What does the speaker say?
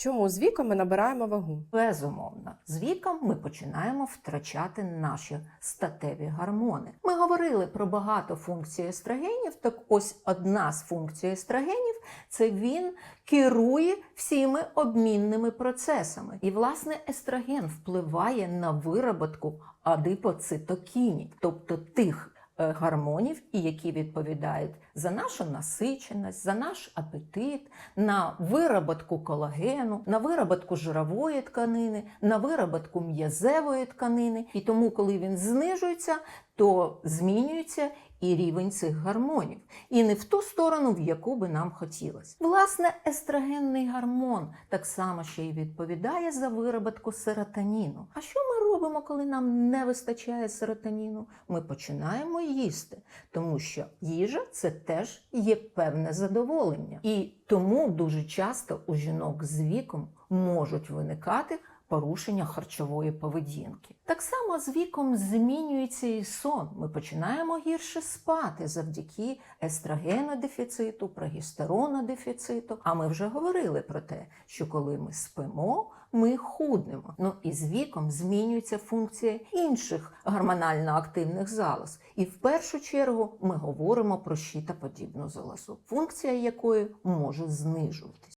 Чому з віком ми набираємо вагу? Безумовно, з віком ми починаємо втрачати наші статеві гормони. Ми говорили про багато функцій естрогенів. Так ось одна з функцій естрогенів це він керує всіми обмінними процесами. І власне естроген впливає на вироботку адипоцитокінів, тобто тих гормонів, і які відповідають за нашу насиченість, за наш апетит, на вироботку колагену, на вироботку жирової тканини, на вироботку м'язевої тканини. І тому, коли він знижується, то змінюється і рівень цих гормонів, і не в ту сторону, в яку би нам хотілося. Власне, естрогенний гормон так само ще й відповідає за вироботку серотоніну. А що ми робимо, коли нам не вистачає серотоніну? Ми починаємо їсти, тому що їжа це теж є певне задоволення. І тому дуже часто у жінок з віком можуть виникати порушення харчової поведінки. Так само з віком змінюється і сон. Ми починаємо гірше спати завдяки естрогенодефіциту, прогестеронодефіциту. А ми вже говорили про те, що коли ми спимо, ми худнемо. Ну і з віком змінюється функція інших гормонально активних залоз. І в першу чергу ми говоримо про щитоподібну залозу, функція якої може знижуватись.